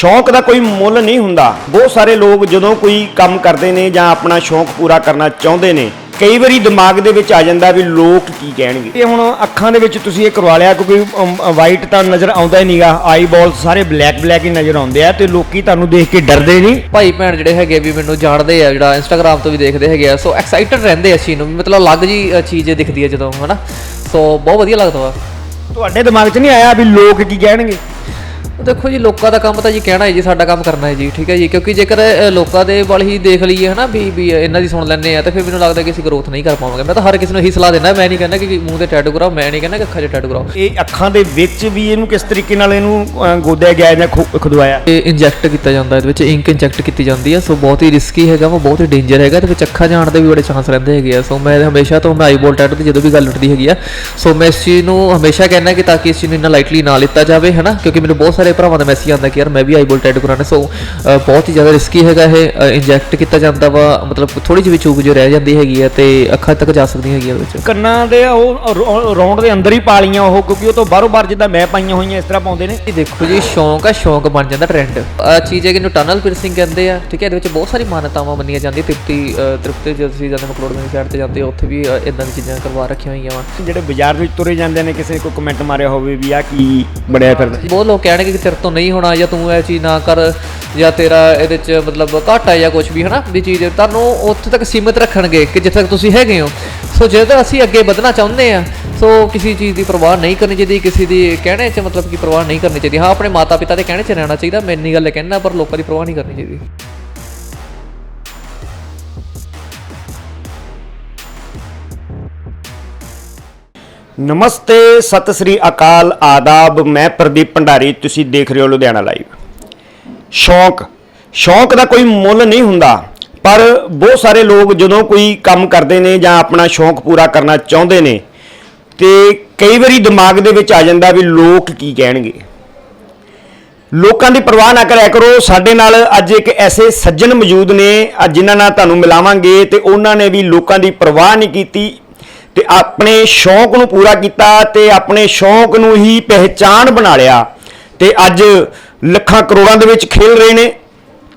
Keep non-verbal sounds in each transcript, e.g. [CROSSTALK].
ਸ਼ੌਂਕ ਦਾ ਕੋਈ ਮੁੱਲ ਨਹੀਂ ਹੁੰਦਾ। ਬਹੁਤ ਸਾਰੇ ਲੋਕ ਜਦੋਂ ਕੋਈ ਕੰਮ ਕਰਦੇ ਨੇ ਜਾਂ ਆਪਣਾ ਸ਼ੌਂਕ ਪੂਰਾ ਕਰਨਾ ਚਾਹੁੰਦੇ ਨੇ ਕਈ ਵਾਰੀ ਦਿਮਾਗ ਦੇ ਵਿੱਚ ਆ ਜਾਂਦਾ ਵੀ ਲੋਕ ਕੀ ਕਹਿਣਗੇ। ਇਹ ਹੁਣ ਅੱਖਾਂ ਦੇ ਵਿੱਚ ਤੁਸੀਂ ਇਹ ਕਰਵਾ ਲਿਆ ਕਿਉਂਕਿ ਵਾਈਟ ਤਾਂ ਨਜ਼ਰ ਆਉਂਦਾ ਹੀ ਨਹੀਂਗਾ। ਆਈ ਬਾਲ ਸਾਰੇ ਬਲੈਕ ਬਲੈਕ ਹੀ ਨਜ਼ਰ ਆਉਂਦੇ ਆ ਤੇ ਲੋਕੀ ਤੁਹਾਨੂੰ ਦੇਖ ਕੇ ਡਰਦੇ ਨਹੀਂ। ਭਾਈ ਭੈਣ ਜਿਹੜੇ ਹੈਗੇ ਵੀ ਮੈਨੂੰ ਜਾਣਦੇ ਆ ਜਿਹੜਾ ਇੰਸਟਾਗ੍ਰam ਤੋਂ ਵੀ ਦੇਖਦੇ ਹੈਗੇ ਆ ਸੋ ਐਕਸਾਈਟਡ ਰਹਿੰਦੇ ਆ ਇਸ ਚੀਜ਼ ਨੂੰ। ਮਤਲਬ ਅਲੱਗ ਜੀ ਚੀਜ਼ ਦਿਖਦੀ ਹੈ ਜਦੋਂ ਹਨਾ? ਸੋ ਬਹੁਤ ਵਧੀਆ ਲੱਗਦਾ ਵਾ। ਤੁਹਾਡੇ ਦਿਮਾਗ 'ਚ ਨਹੀਂ ਆਇਆ ਵੀ ਲੋਕ ਕੀ ਕਹਿਣਗੇ? ਦੇਖੋ ਜੀ ਲੋਕਾਂ ਦਾ ਕੰਮ ਤਾਂ ਜੀ ਕਹਿਣਾ ਹੈ ਜੀ ਸਾਡਾ ਕੰਮ ਕਰਨਾ ਹੈ ਜੀ ਠੀਕ ਹੈ ਜੀ ਕਿਉਂਕਿ ਜੇਕਰ ਲੋਕਾਂ ਦੇ ਵੱਲ ਹੀ ਦੇਖ ਲਈਏ ਹਨਾ ਵੀ ਵੀ ਇਹਨਾਂ ਦੀ ਸੁਣ ਲੈਂਦੇ ਆ ਤਾਂ ਫਿਰ ਮੈਨੂੰ ਲੱਗਦਾ ਕਿ ਅਸੀਂ ਗਰੋਥ ਨਹੀਂ ਕਰ ਪਾਵਾਂਗੇ। ਮੈਂ ਤਾਂ ਹਰ ਕਿਸੇ ਨੂੰ ਇਹੀ ਸਲਾਹ ਦਿੰਦਾ ਮੈਂ ਨਹੀਂ ਕਹਿੰਦਾ ਕਿ ਮੂੰਹ ਤੇ ਟੈਟੂ ਕਰਾਓ ਮੈਂ ਨਹੀਂ ਕਹਿੰਦਾ ਕਿ ਅੱਖਾਂ 'ਚ ਟੈਟੂ ਕਰਾਓ। ਇਹ ਅੱਖਾਂ ਦੇ ਵਿੱਚ ਵੀ ਇਹਨੂੰ ਕਿਸ ਤਰੀਕੇ ਨਾਲ ਇਹਨੂੰ ਗੋਦਿਆ ਗਿਆ ਜਾਂ ਖੁਦਵਾਇਆ? ਇਹ ਇੰਜੈਕਟ ਕੀਤਾ ਜਾਂਦਾ ਇਹਦੇ ਵਿੱਚ ਇੰਕ ਇੰਜੈਕਟ ਕੀਤੀ ਜਾਂਦੀ ਹੈ ਸੋ ਬਹੁਤ ਹੀ ਰਿਸਕੀ ਹੈਗਾ ਵਾ ਬਹੁਤ ਹੀ ਡੇਂਜਰ ਹੈਗਾ ਇਹਦੇ ਵਿੱਚ ਅੱਖਾਂ ਜਾਣ ਦੇ ਵੀ ਬੜੇ ਚਾਂਸ ਰਹਿੰਦੇ ਹੈਗੇ ਆ। ਸੋ ਮੈਂ ਹਮੇਸ਼ਾ ਤੋਂ ਮੈਂ ਆਈਬੋਲ ਟੈਟੂ ਦੀ ਜਦੋਂ ਵੀ ਗੱਲ ਉੱਠਦੀ ਹੈਗੀ ਆ ਸੋ ਮੈਂ ਇਸ ਚੀਜ਼ ਨੂੰ ਹਮੇਸ਼ਾ ਕਹਿੰਦਾ ਕਿ ਤਾਂ ਕਿ ਇਸ ਚੀਜ਼ ਨੂੰ ਇੰਨਾ ਲਾਈਟਲੀ ਨਾ ਲਿੱਤਾ ਜਾਵੇ ਹਨਾ ਕਿਉਂਕਿ ਮੈਨੂੰ ਬਹੁਤ ਸਾਰੇ ਭਰਾਵਾਂ ਦਾ ਮੈਸੇਜ ਆਉਂਦਾ ਕਿ ਯਾਰ ਮੈਂ ਵੀ ਆਈਬੋਲ ਟੈਟੂ ਕਰਾਉਣਾ। ਸੋ ਬਹੁਤ ਹੀ ਜ਼ਿਆਦਾ ਰਿਸਕੀ ਹੈਗਾ ਇਹ ਇੰਜੈਕਟ ਕੀਤਾ ਜਾਂਦਾ ਵਾ। ਮਤਲਬ ਥੋੜੀ ਜਿਹੀ ਚੂਕ ਜੋ ਰਹਿ ਜਾਂਦੀ ਹੈਗੀ ਆ ਤੇ ਅੱਖਾਂ ਤੱਕ ਜਾ ਸਕਦੀ ਹੈਗੀ ਆ ਉਹਦੇ ਵਿੱਚ। ਕੰਨਾਂ ਦੇ ਉਹ ਰੌਂਡ ਦੇ ਅੰਦਰ ਹੀ ਪਾ ਲੀਆਂ ਉਹ ਕਿਉਂਕਿ ਉਹ ਤੋਂ ਬਾਹਰੋਂ ਬਾਹਰ ਜਿੱਦਾਂ ਮੈਂ ਪਾਈਆਂ ਹੋਈਆਂ ਇਸ ਤਰ੍ਹਾਂ ਪਾਉਂਦੇ ਨੇ। ਇਹ ਦੇਖੋ ਜੀ ਸ਼ੌਂਕ ਆ ਸ਼ੌਂਕ ਬਣ ਜਾਂਦਾ ਟ੍ਰੈਂਡ ਆ ਚੀਜ਼ ਹੈ ਕਿ ਇਹਨੂੰ ਟਨਲ ਪਿਰਸਿੰਗ ਕਹਿੰਦੇ ਆ ਠੀਕ ਹੈ? ਇਹਦੇ ਵਿੱਚ ਬਹੁਤ ਸਾਰੀ ਮਾਨਤਾਵਾਂ ਮੰਨੀਆਂ ਜਾਂਦੀਆਂ। ਤ੍ਰਿਪਤੀ ਅ, ਤ੍ਰਿਪਤੀ ਜਦੋਂ ਤੁਸੀਂ ਜਾਂਦੇ ਮਕਲੋੜਗੰਜ ਸਾਈਡ ਤੇ ਜਾਂਦੇ ਉੱਥੇ ਵੀ ਇਦਾਂ ਦੀ ਚੀਜ਼ਾਂ ਕਰਵਾ ਰੱਖੀਆਂ ਹੋਈਆਂ ਵਾ। ਜਿਹੜੇ ਬਾਜ਼ਾਰ ਵਿੱਚ ਤੁਰੇ ਜਾਂਦੇ ਨੇ ਕਿਸੇ ਕੋਈ ਕਮੈਂਟ ਮਾਰਿਆ ਹੋਵੇ ਵੀ ਆ ਕੀ ਬਣਿਆ ਫਿਰਦਾ। ਬਹੁਤ ਲੋਕ ਕਹਿਣਗੇ ਸਿਰ ਤੋਂ ਨਹੀਂ ਹੋਣਾ ਜਾਂ ਤੂੰ ਇਹ ਚੀਜ਼ ਨਾ ਕਰ ਜਾਂ ਤੇਰਾ ਇਹਦੇ ਚ ਮਤਲਬ ਘੱਟ ਆ ਜਾਂ ਕੁਝ ਵੀ, ਹਨਾ, ਵੀ ਚੀਜ਼ ਤੁਹਾਨੂੰ ਉੱਥੇ ਤੱਕ ਸੀਮਿਤ ਰੱਖਣਗੇ ਕਿ ਜਿੱਥੇ ਤੱਕ ਤੁਸੀਂ ਹੈਗੇ ਹੋ। ਸੋ ਜਦੋਂ ਅਸੀਂ ਅੱਗੇ ਵਧਣਾ ਚਾਹੁੰਦੇ ਆ ਸੋ ਕਿਸੇ ਚੀਜ਼ ਦੀ ਪਰਵਾਹ ਨਹੀਂ ਕਰਨੀ ਚਾਹੀਦੀ, ਕਿਸੇ ਦੀ ਕਹਿਣੇ 'ਚ ਮਤਲਬ ਕਿ ਪਰਵਾਹ ਨਹੀਂ ਕਰਨੀ ਚਾਹੀਦੀ। ਹਾਂ, ਆਪਣੇ ਮਾਤਾ ਪਿਤਾ ਦੇ ਕਹਿਣੇ 'ਚ ਰਹਿਣਾ ਚਾਹੀਦਾ, ਮੈਂ ਇੰਨੀ ਗੱਲ ਕਹਿਣਾ, ਪਰ ਲੋਕਾਂ ਦੀ ਪਰਵਾਹ ਨਹੀਂ ਕਰਨੀ ਚਾਹੀਦੀ। ਨਮਸਤੇ, ਸਤਿ ਸ੍ਰੀ ਅਕਾਲ, ਆਦਾਬ। ਮੈਂ ਪ੍ਰਦੀਪ ਭੰਡਾਰੀ, ਤੁਸੀਂ ਦੇਖ ਰਹੇ ਹੋ ਲੁਧਿਆਣਾ ਲਾਈਵ। ਸ਼ੌਂਕ। ਸ਼ੌਂਕ ਦਾ ਕੋਈ ਮੁੱਲ ਨਹੀਂ ਹੁੰਦਾ, ਪਰ ਬਹੁਤ ਸਾਰੇ ਲੋਕ ਜਦੋਂ ਕੋਈ ਕੰਮ ਕਰਦੇ ਨੇ ਜਾਂ ਆਪਣਾ ਸ਼ੌਂਕ ਪੂਰਾ ਕਰਨਾ ਚਾਹੁੰਦੇ ਨੇ, ਤੇ ਕਈ ਵਾਰੀ ਦਿਮਾਗ ਦੇ ਵਿੱਚ ਆ ਜਾਂਦਾ ਵੀ ਲੋਕ ਕੀ ਕਹਿਣਗੇ। ਲੋਕਾਂ ਦੀ ਪਰਵਾਹ ਨਾ ਕਰਿਆ ਕਰੋ, ਸਾਡੇ ਨਾਲ ਅੱਜ ਇੱਕ ਐਸੇ ਸੱਜਣ ਮੌਜੂਦ ਨੇ, ਅੱਜ ਜਿਨ੍ਹਾਂ ਨਾਲ ਤੁਹਾਨੂੰ ਮਿਲਾਵਾਂਗੇ ਤੇ ਉਹਨਾਂ ਨੇ ਵੀ ਲੋਕਾਂ ਦੀ ਪਰਵਾਹ ਨਹੀਂ ਕੀਤੀ ਤੇ ਆਪਣੇ ਸ਼ੌਂਕ ਨੂੰ ਪੂਰਾ ਕੀਤਾ ਤੇ ਆਪਣੇ ਸ਼ੌਂਕ ਨੂੰ ਹੀ ਪਹਿਚਾਨ ਬਣਾ ਲਿਆ। ਤੇ ਅੱਜ ਲੱਖਾਂ ਕਰੋੜਾਂ ਦੇ ਵਿੱਚ ਖੇਲ ਰਹੇ ਨੇ।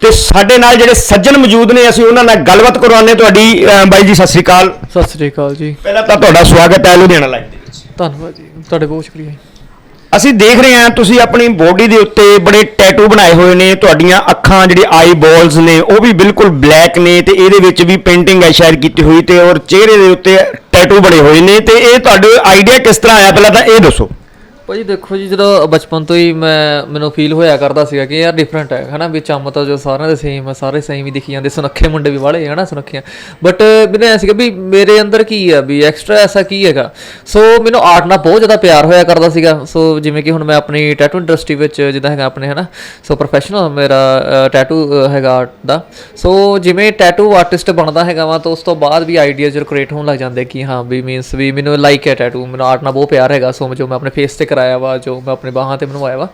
ਤੇ ਸਾਡੇ ਨਾਲ ਜਿਹੜੇ ਸੱਜਣ ਮੌਜੂਦ ਨੇ ਅਸੀਂ ਉਹਨਾਂ ਨਾਲ ਗੱਲਬਾਤ ਕਰਵਾਉਂਦੇ ਤੁਹਾਡੀ ਬਾਈ ਜੀ ਸਤਿ ਸ੍ਰੀ ਅਕਾਲ। ਸਤਿ ਸ੍ਰੀ ਅਕਾਲ ਜੀ। ਪਹਿਲਾਂ ਤਾਂ ਤੁਹਾਡਾ ਸਵਾਗਤ ਹੈ ਲੁਧਿਆਣਾ ਲਾਈਵ ਦੇ ਵਿੱਚ। ਧੰਨਵਾਦ ਜੀ। ਤੁਹਾਡੇ ਬਹੁਤ ਸ਼ੁਕਰੀਆ ਅਸੀਂ ਦੇਖ ਰਹੇ ਹਾਂ ਤੁਸੀਂ ਆਪਣੀ ਬੋਡੀ ਦੇ ਉੱਤੇ ਬੜੇ ਟੈਟੂ ਬਣਾਏ ਹੋਏ ਨੇ। ਤੁਹਾਡੀਆਂ ਅੱਖਾਂ ਜਿਹੜੀ ਆਈ ਬਾਲਸ ਨੇ ਉਹ ਵੀ ਬਿਲਕੁਲ ਬਲੈਕ ਨੇ ਤੇ ਇਹਦੇ ਵਿੱਚ ਵੀ ਪੇਂਟਿੰਗ ਹੈ ਸ਼ਾਇਦ ਕੀਤੀ ਹੋਈ ਤੇ ਔਰ ਚਿਹਰੇ ਦੇ ਉੱਤੇ ਟੈਟੂ ਬਣੇ ਹੋਏ ਨੇ ਤੇ ਇਹ ਤੁਹਾਡੇ ਆਈਡੀਆ ਕਿਸ ਤਰ੍ਹਾਂ ਆਇਆ? ਪਹਿਲਾਂ ਤਾਂ ਇਹ ਦੱਸੋ। ਭਾਜੀ ਦੇਖੋ ਜੀ, ਜਦੋਂ ਬਚਪਨ ਤੋਂ ਹੀ ਮੈਂ, ਮੈਨੂੰ ਫੀਲ ਹੋਇਆ ਕਰਦਾ ਸੀਗਾ ਕਿ ਯਾਰ ਡਿਫਰੈਂਟ ਹੈ, ਹਨਾ? ਵੀ ਚੰਮ ਤਾਂ ਜੋ ਸਾਰਿਆਂ ਦੇ ਸੇਮ ਹੈ ਸਾਰੇ ਸੇਮ ਹੀ ਦਿਖੀ ਜਾਂਦੇ, ਸੁਨੱਖੇ ਮੁੰਡੇ ਵੀ ਵਾਲੇ, ਹਨਾ? ਸੁਨੱਖੀਆਂ ਬਟ ਮੈਨੂੰ ਐ ਸੀਗਾ ਵੀ ਮੇਰੇ ਅੰਦਰ ਕੀ ਆ, ਵੀ ਐਕਸਟਰਾ ਐਸਾ ਕੀ ਹੈਗਾ? ਸੋ ਮੈਨੂੰ ਆਰਟ ਨਾਲ ਬਹੁਤ ਜ਼ਿਆਦਾ ਪਿਆਰ ਹੋਇਆ ਕਰਦਾ ਸੀਗਾ। ਸੋ ਜਿਵੇਂ ਕਿ ਹੁਣ ਮੈਂ ਆਪਣੀ ਟੈਟੂ ਇੰਡਸਟਰੀ ਵਿੱਚ ਜਿੱਦਾਂ ਹੈਗਾ ਆਪਣੇ, ਹਨਾ? ਸੋ ਪ੍ਰੋਫੈਸ਼ਨਲ ਮੇਰਾ ਟੈਟੂ ਹੈਗਾ ਆਰਟ ਦਾ। ਸੋ ਜਿਵੇਂ ਟੈਟੂ ਆਰਟਿਸਟ ਬਣਦਾ ਹੈਗਾ ਵਾ, ਤਾਂ ਉਸ ਤੋਂ ਬਾਅਦ ਵੀ ਆਈਡੀਆਜ਼ ਕ੍ਰੀਏਟ ਹੋਣ ਲੱਗ ਜਾਂਦੇ ਕਿ ਹਾਂ, ਵੀ ਮੀਨਸ ਵੀ ਮੈਨੂੰ ਲਾਈਕ ਹੈ ਟੈਟੂ ਮੈਨੂੰ ਆਰਟ ਨਾਲ ਬਹੁਤ ਪਿਆਰ ਹੈਗਾ। ਸੋ ਜੋ ਮੈਂ ਆਪਣੇ ਫੇਸ ਤੇ ਕਰਾਇਆ ਵਾ, ਜੋ ਮੈਂ ਆਪਣੇ ਬਾਹਾਂ ਤੇ ਬਣਵਾਇਆ ਵਾ।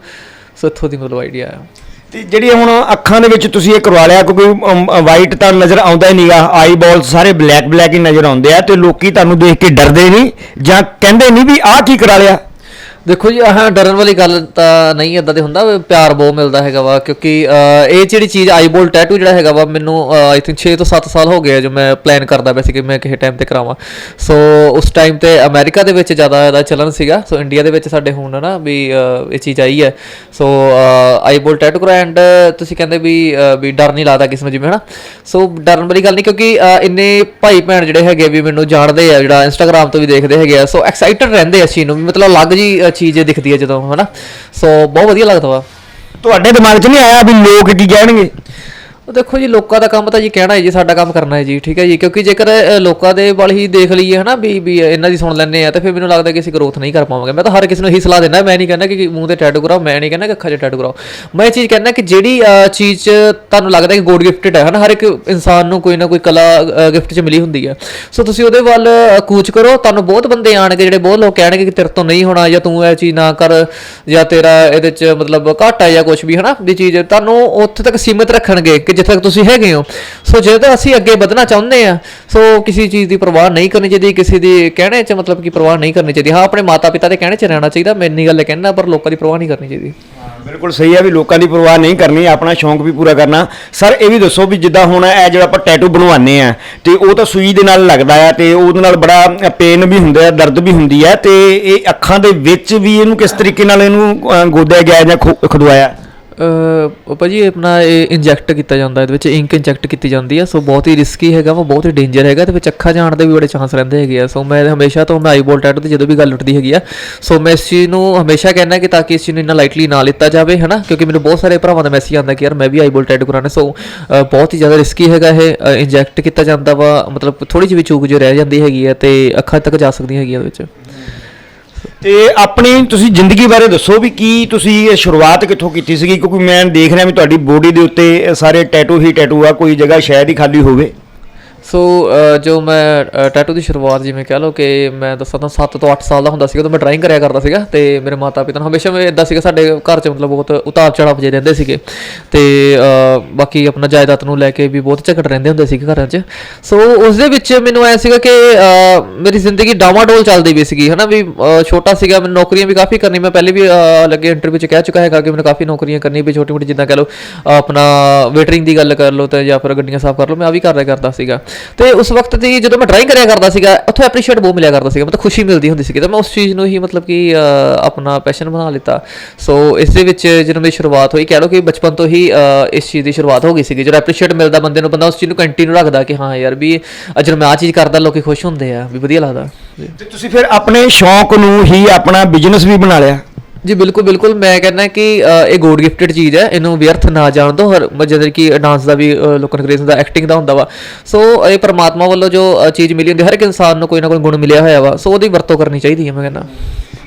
ਸੋ ਇੱਥੋਂ ਦੀ ਮਤਲਬ ਆਈਡੀਆ ਆਇਆ ਤੇ ਜਿਹੜੀ ਹੁਣ ਅੱਖਾਂ ਦੇ ਵਿੱਚ ਤੁਸੀਂ ਇਹ ਕਰਵਾ ਲਿਆ, ਕਿਉਂਕਿ ਵਾਈਟ ਤਾਂ ਨਜ਼ਰ ਆਉਂਦਾ ਹੀ ਨਹੀਂਗਾ ਆਈ ਬਾਲ ਸਾਰੇ ਬਲੈਕ ਬਲੈਕ ਹੀ ਨਜ਼ਰ ਆਉਂਦੇ ਆ ਤੇ ਲੋਕੀ ਤੁਹਾਨੂੰ ਦੇਖ ਕੇ ਡਰਦੇ ਨਹੀਂ ਜਾਂ ਕਹਿੰਦੇ ਨਹੀਂ ਵੀ ਆਹ ਕੀ ਕਰਾ ਲਿਆ। ਦੇਖੋ ਜੀ, ਆਹ ਡਰਨ ਵਾਲੀ ਗੱਲ ਤਾਂ ਨਹੀਂ ਇਦਾਂ ਦੇ ਹੁੰਦਾ, ਪਿਆਰ ਬਹੁਤ ਮਿਲਦਾ ਹੈਗਾ ਵਾ, ਕਿਉਂਕਿ ਇਹ ਜਿਹੜੀ ਚੀਜ਼ ਆਈਬੋਲ ਟੈਟੂ ਜਿਹੜਾ ਹੈਗਾ ਵਾ, ਮੈਨੂੰ ਆਈ ਥਿੰਕ 6 ਤੋਂ 7 ਸਾਲ ਹੋ ਗਏ ਆ ਜੋ ਮੈਂ ਪਲਾਨ ਕਰਦਾ ਪਿਆ ਸੀ ਕਿ ਮੈਂ ਕਿਸੇ ਟਾਈਮ ਤੇ ਕਰਾਵਾਂ। ਸੋ ਉਸ ਟਾਈਮ ਤੇ ਅਮਰੀਕਾ ਦੇ ਵਿੱਚ ਜ਼ਿਆਦਾ ਇਹਦਾ ਚੱਲਣ ਸੀਗਾ ਸੋ ਇੰਡੀਆ ਦੇ ਵਿੱਚ ਸਾਡੇ ਹੁਣ ਨਾ ਵੀ ਇਹ ਚੀਜ਼ ਆਈ ਹੈ। ਸੋ ਆਈਬੋਲ ਟੈਟੂ ਕਰਾ ਐਂਡ ਤੁਸੀਂ ਕਹਿੰਦੇ ਵੀ ਵੀ ਡਰ ਨਹੀਂ ਲੱਗਦਾ ਕਿਸ ਨੂੰ ਜਿਵੇਂ, ਹਨਾ? ਸੋ ਡਰਨ ਵਾਲੀ ਗੱਲ ਨਹੀਂ, ਕਿਉਂਕਿ ਇੰਨੇ ਭਾਈ ਭੈਣ ਜਿਹੜੇ ਹੈਗੇ ਵੀ ਮੈਨੂੰ ਜਾਣਦੇ ਆ, ਜਿਹੜਾ ਇੰਸਟਾਗ੍ਰam ਤੋਂ ਵੀ ਦੇਖਦੇ ਹੈਗੇ ਆ ਸੋ ਐਕਸਾਈਟਡ ਰਹਿੰਦੇ ਆ ਇਸ ਚੀਜ਼ ਨੂੰ, ਵੀ ਮਤਲਬ ਅਲੱਗ ਜੀ ਚੀਜ਼ ਦਿਖਦੀ ਹੈ ਜਦੋਂ, ਹਨਾ? ਸੋ ਬਹੁਤ ਵਧੀਆ ਲੱਗਦਾ ਵਾ। ਤੁਹਾਡੇ ਦਿਮਾਗ 'ਚ ਨਹੀਂ ਆਇਆ ਵੀ ਲੋਕ ਕੀ ਕਹਿਣਗੇ? ਉਹ ਦੇਖੋ ਜੀ, ਲੋਕਾਂ ਦਾ ਕੰਮ ਤਾਂ ਜੀ ਕਹਿਣਾ ਹੈ ਜੀ, ਸਾਡਾ ਕੰਮ ਕਰਨਾ ਹੈ ਜੀ, ਠੀਕ ਹੈ ਜੀ। ਕਿਉਂਕਿ ਜੇਕਰ ਲੋਕਾਂ ਦੇ ਵੱਲ ਹੀ ਦੇਖ ਲਈਏ ਹਨਾ, ਵੀ ਵੀ ਇਹਨਾਂ ਦੀ ਸੁਣ ਲੈਂਦੇ ਆ ਤਾਂ ਫਿਰ ਮੈਨੂੰ ਲੱਗਦਾ ਕਿ ਅਸੀਂ ਗਰੋਥ ਨਹੀਂ ਕਰ ਪਾਵਾਂਗੇ। ਮੈਂ ਤਾਂ ਹਰ ਕਿਸੇ ਨੂੰ ਇਹੀ ਸਲਾਹ ਦਿੰਦਾ, ਮੈਂ ਨਹੀਂ ਕਹਿੰਦਾ ਕਿ ਮੂੰਹ ਤੇ ਟੈਟੂ ਕਰਾਓ, ਮੈਂ ਨਹੀਂ ਕਹਿੰਦਾ ਕਿ ਅੱਖਾਂ 'ਚ ਟੈਟੂ ਕਰਾਓ। ਮੈਂ ਇਹ ਚੀਜ਼ ਕਹਿੰਦਾ ਕਿ ਜਿਹੜੀ ਚੀਜ਼ 'ਚ ਤੁਹਾਨੂੰ ਲੱਗਦਾ ਕਿ ਗੋਡ ਗਿਫਟਡ ਹੈ ਹਨਾ, ਹਰ ਇੱਕ ਇਨਸਾਨ ਨੂੰ ਕੋਈ ਨਾ ਕੋਈ ਕਲਾ ਗਿਫਟ 'ਚ ਮਿਲੀ ਹੁੰਦੀ ਹੈ। ਸੋ ਤੁਸੀਂ ਉਹਦੇ ਵੱਲ ਕੂਚ ਕਰੋ, ਤੁਹਾਨੂੰ ਬਹੁਤ ਬੰਦੇ ਆਣਗੇ ਜਿਹੜੇ ਬਹੁਤ ਲੋਕ ਕਹਿਣਗੇ ਕਿ ਤੇਰੇ ਤੋਂ ਨਹੀਂ ਹੋਣਾ, ਜਾਂ ਤੂੰ ਇਹ ਚੀਜ਼ ਨਾ ਕਰ, ਜਾਂ ਤੇਰਾ ਇਹਦੇ 'ਚ ਮਤਲਬ ਘੱਟ ਹੈ ਜਾਂ ਕੁਝ ਵੀ ਹਨਾ, ਦੀ ਚੀਜ਼। ਤੁਹਾਨੂੰ ਉੱਥੇ ਤੱਕ ਸੀਮਿਤ ਰੱਖਣਗੇ ਕਿ ਜਿੱਥੇ ਤੱਕ ਤੁਸੀਂ ਹੈਗੇ ਹੋ। ਸੋ ਜਦੋਂ ਅਸੀਂ ਅੱਗੇ ਵਧਣਾ ਚਾਹੁੰਦੇ ਆ ਸੋ ਕਿਸੇ ਚੀਜ਼ ਦੀ ਪਰਵਾਹ ਨਹੀਂ ਕਰਨੀ ਚਾਹੀਦੀ, ਕਿਸੇ ਦੀ ਕਹਿਣੇ 'ਚ ਮਤਲਬ ਕਿ ਪਰਵਾਹ ਨਹੀਂ ਕਰਨੀ ਚਾਹੀਦੀ। ਹਾਂ, ਆਪਣੇ ਮਾਤਾ ਪਿਤਾ ਦੇ ਕਹਿਣੇ 'ਚ ਰਹਿਣਾ ਚਾਹੀਦਾ, ਮੈਂ ਇੰਨੀ ਗੱਲ ਕਹਿਣਾ, ਪਰ ਲੋਕਾਂ ਦੀ ਪਰਵਾਹ ਨਹੀਂ ਕਰਨੀ ਚਾਹੀਦੀ। ਬਿਲਕੁਲ ਸਹੀ ਹੈ ਵੀ ਲੋਕਾਂ ਦੀ ਪਰਵਾਹ ਨਹੀਂ ਕਰਨੀ, ਆਪਣਾ ਸ਼ੌਂਕ ਵੀ ਪੂਰਾ ਕਰਨਾ। ਸਰ, ਇਹ ਵੀ ਦੱਸੋ ਵੀ ਜਿੱਦਾਂ ਹੁਣ ਇਹ ਜਿਹੜਾ ਆਪਾਂ ਟੈਟੂ ਬਣਵਾਉਂਦੇ ਆ ਤੇ ਉਹ ਤਾਂ ਸੂਈ ਦੇ ਨਾਲ ਲੱਗਦਾ ਆ, ਤੇ ਉਹਦੇ ਨਾਲ ਬੜਾ ਪੇਨ ਵੀ ਹੁੰਦਾ ਹੈ ਦਰਦ ਵੀ ਹੁੰਦੀ ਹੈ ਤੇ ਇਹ ਅੱਖਾਂ ਦੇ ਵਿੱਚ ਵੀ ਇਹਨੂੰ ਕਿਸ ਤਰੀਕੇ ਨਾਲ ਇਹਨੂੰ ਗੋਦਿਆ ਗਿਆ ਜਾਂ ਖੁ- ਖੁਦਵਾਇਆ? ਭਾਜੀ ਇਹ ਆਪਣਾ ਇਹ ਇੰਜੈਕਟ ਕੀਤਾ ਜਾਂਦਾ, ਇਹਦੇ ਵਿੱਚ ਇੰਕ ਇੰਜੈਕਟ ਕੀਤੀ ਜਾਂਦੀ ਆ ਸੋ ਬਹੁਤ ਹੀ ਰਿਸਕੀ ਹੈਗਾ ਵਾ, ਬਹੁਤ ਹੀ ਡੇਂਜਰ ਹੈਗਾ, ਤੇ ਵਿੱਚ ਅੱਖਾਂ ਜਾਣ ਦੇ ਵੀ ਬੜੇ ਚਾਂਸ ਰਹਿੰਦੇ ਹੈਗੇ ਆ। ਸੋ ਮੈਂ ਹਮੇਸ਼ਾ ਤੋਂ, ਮੈਂ ਆਈਬੋਲ ਟੈਟੂ ਤੇ ਜਦੋਂ ਵੀ ਗੱਲ ਉੱਠਦੀ ਹੈਗੀ ਆ ਸੋ ਮੈਂ ਇਸ ਚੀਜ਼ ਨੂੰ ਹਮੇਸ਼ਾ ਕਹਿੰਦਾ ਕਿ ਤਾਂ ਕਿ ਇਸ ਚੀਜ਼ ਨੂੰ ਇੰਨਾ ਲਾਈਟਲੀ ਨਾ ਲਿੱਤਾ ਜਾਵੇ, ਹਨਾ? ਕਿਉਂਕਿ ਮੈਨੂੰ ਬਹੁਤ ਸਾਰੇ ਭਰਾਵਾਂ ਦਾ ਮੈਸੇਜ ਆਉਂਦਾ ਕਿ ਯਾਰ, ਮੈਂ ਵੀ ਆਈਬੋਲ ਟੈਟੂ ਕਰਾਉਣਾ ਸੋ ਬਹੁਤ ਹੀ ਜ਼ਿਆਦਾ ਰਿਸਕੀ ਹੈਗਾ ਇਹ ਇੰਜੈਕਟ ਕੀਤਾ ਜਾਂਦਾ ਵਾ, ਮਤਲਬ ਥੋੜੀ ਜਿਹੀ ਵੀ ਚੂਕ ਜੋ ਰਹਿ ਜਾਂਦੀ ਹੈਗੀ ਆ, ਤੇ ਅੱਖਾਂ ਤੱਕ ਜਾ ਸਕਦੀਆਂ ਹੈਗੀਆਂ ਉਹਦੇ ਵਿੱਚ। ਤੇ ਆਪਣੀ ਤੁਸੀਂ ਜ਼ਿੰਦਗੀ ਬਾਰੇ ਦੱਸੋ ਵੀ ਕੀ ਤੁਸੀਂ ਇਹ ਸ਼ੁਰੂਆਤ ਕਿੱਥੋਂ ਕੀਤੀ ਸੀਗੀ? ਕਿਉਂਕਿ ਮੈਂ ਦੇਖ ਰਿਹਾ ਵੀ ਤੁਹਾਡੀ ਬੋਡੀ ਦੇ ਉੱਤੇ ਸਾਰੇ ਟੈਟੂ ਹੀ ਟੈਟੂ ਆ, ਕੋਈ ਜਗ੍ਹਾ ਸ਼ਾਇਦ ਹੀ ਖਾਲੀ ਹੋਵੇ। ਸੋ ਜੋ ਮੈਂ ਟੈਟੂ ਦੀ ਸ਼ੁਰੂਆਤ ਜਿਵੇਂ ਕਹਿ ਲਓ ਕਿ ਮੈਂ ਦੱਸਾਂ ਤਾਂ 7 ਤੋਂ 8 ਸਾਲ ਦਾ ਹੁੰਦਾ ਸੀਗਾ ਤਾਂ ਮੈਂ ਡਰਾਇੰਗ ਕਰਿਆ ਕਰਦਾ ਸੀਗਾ ਤੇ ਮੇਰੇ ਮਾਤਾ ਪਿਤਾ ਨੂੰ ਹਮੇਸ਼ਾ ਮੈਂ ਇਦਾਂ ਸੀਗਾ ਸਾਡੇ ਘਰ 'ਚ ਮਤਲਬ ਬਹੁਤ ਉਤਾਰ ਚੜਾਵ ਜੇ ਰਹਿੰਦੇ ਸੀਗੇ ਤੇ ਬਾਕੀ ਆਪਣਾ ਜਾਇਦਾਦ ਨੂੰ ਲੈ ਕੇ ਵੀ ਬਹੁਤ ਝਗੜ ਰਹਿੰਦੇ ਹੁੰਦੇ ਸੀਗੇ ਘਰਾਂ 'ਚ। ਸੋ ਉਸ ਦੇ ਵਿੱਚ ਮੈਨੂੰ ਐ ਸੀਗਾ ਕਿ ਮੇਰੀ ਜ਼ਿੰਦਗੀ ਡਾਮਾਡੋਲ ਚੱਲਦੀ ਵੀ ਸੀਗੀ, ਹਨਾ? ਵੀ ਛੋਟਾ ਸੀਗਾ, ਮੈਨੂੰ ਨੌਕਰੀਆਂ ਵੀ ਕਾਫੀ ਕਰਨੀ ਮੈਂ ਪਹਿਲੇ ਵੀ ਲੱਗੇ ਇੰਟਰਵਿਊ 'ਚ ਕਹਿ ਚੁੱਕਾ ਹੈਗਾ ਕਿ ਮੈਨੂੰ ਕਾਫੀ ਨੌਕਰੀਆਂ ਕਰਨੀ ਵੀ ਛੋਟੀ ਮੋਟੀ ਜਿੱਦਾਂ ਕਹਿ ਲਓ, ਆਪਣਾ ਵੇਟਰਿੰਗ ਦੀ ਗੱਲ ਕਰ ਲਓ ਤੇ ਜਾਂ ਫਿਰ ਗੱਡੀਆਂ ਸਾਫ਼ ਕਰ ਲਓ, ਮੈਂ ਆ ਵੀ ਕਰਦਾ ਕਰਦਾ ਸੀਗਾ। ਤੇ ਉਸ ਵਕਤ ਦੀ ਜਦੋਂ ਮੈਂ ਡਰਾਇੰਗ ਕਰਿਆ ਕਰਦਾ ਸੀਗਾ ਉੱਥੋਂ ਐਪਰੀਸ਼ੀਏਟ ਬਹੁਤ ਮਿਲਿਆ ਕਰਦਾ ਸੀਗਾ ਮਤਲਬ ਖੁਸ਼ੀ ਮਿਲਦੀ ਹੁੰਦੀ ਸੀਗੀ ਤਾਂ ਮੈਂ ਉਸ ਚੀਜ਼ ਨੂੰ ਹੀ ਮਤਲਬ ਕਿ ਆਪਣਾ ਪੈਸ਼ਨ ਬਣਾ ਲਿੱਤਾ। ਸੋ ਇਸ ਦੇ ਵਿੱਚ ਜਦੋਂ ਮੇਰੀ ਸ਼ੁਰੂਆਤ ਹੋਈ ਕਹਿ ਲਓ ਕਿ ਬਚਪਨ ਤੋਂ ਹੀ ਇਸ ਚੀਜ਼ ਦੀ ਸ਼ੁਰੂਆਤ ਹੋ ਗਈ ਸੀਗੀ ਜਦੋਂ ਐਪਰੀਸ਼ੀਏਟ ਮਿਲਦਾ ਬੰਦੇ ਨੂੰ ਬੰਦਾ ਉਸ ਚੀਜ਼ ਨੂੰ ਕੰਟੀਨਿਊ ਰੱਖਦਾ ਕਿ ਹਾਂ ਯਾਰ ਵੀ ਅ, ਜਦੋਂ ਮੈਂ ਆ ਚੀਜ਼ ਕਰਦਾ ਲੋਕੀ ਖੁਸ਼ ਹੁੰਦੇ ਆ ਵੀ ਵਧੀਆ ਲੱਗਦਾ। ਤੇ ਤੁਸੀਂ ਫਿਰ ਆਪਣੇ ਸ਼ੌਂਕ ਨੂੰ ਹੀ ਆਪਣਾ ਬਿਜ਼ਨਸ ਵੀ ਬਣਾ ਲਿਆ। ਜੀ, ਬਿਲਕੁਲ ਬਿਲਕੁਲ। ਮੈਂ ਕਹਿੰਦਾ ਕਿ ਇਹ ਗੋਡ ਗਿਫਟਡ ਚੀਜ਼ ਹੈ। ਇਹਨੂੰ ਵਿਅਰਥ ਨਾ ਜਾਣ ਦਿਓ ਹਰ ਜਦੋਂ ਕਿ ਡਾਂਸ ਦਾ ਵੀ ਲੋਕਾਂ ਕਰੇਜ ਕ੍ਰੇਜ਼ ਹੁੰਦਾ ਐਕਟਿੰਗ ਦਾ ਹੁੰਦਾ ਵਾ। ਸੋ ਇਹ ਪਰਮਾਤਮਾ ਵੱਲੋਂ ਜੋ ਚੀਜ਼ ਮਿਲੀ ਹੁੰਦੀ, ਹਰ ਇੱਕ ਇਨਸਾਨ ਨੂੰ ਕੋਈ ਨਾ ਕੋਈ ਗੁਣ ਮਿਲਿਆ ਹੋਇਆ ਵਾ। ਸੋ ਉਹਦੀ ਵਰਤੋਂ ਕਰਨੀ ਚਾਹੀਦੀ ਹੈ, ਮੈਂ ਕਹਿੰਦਾ।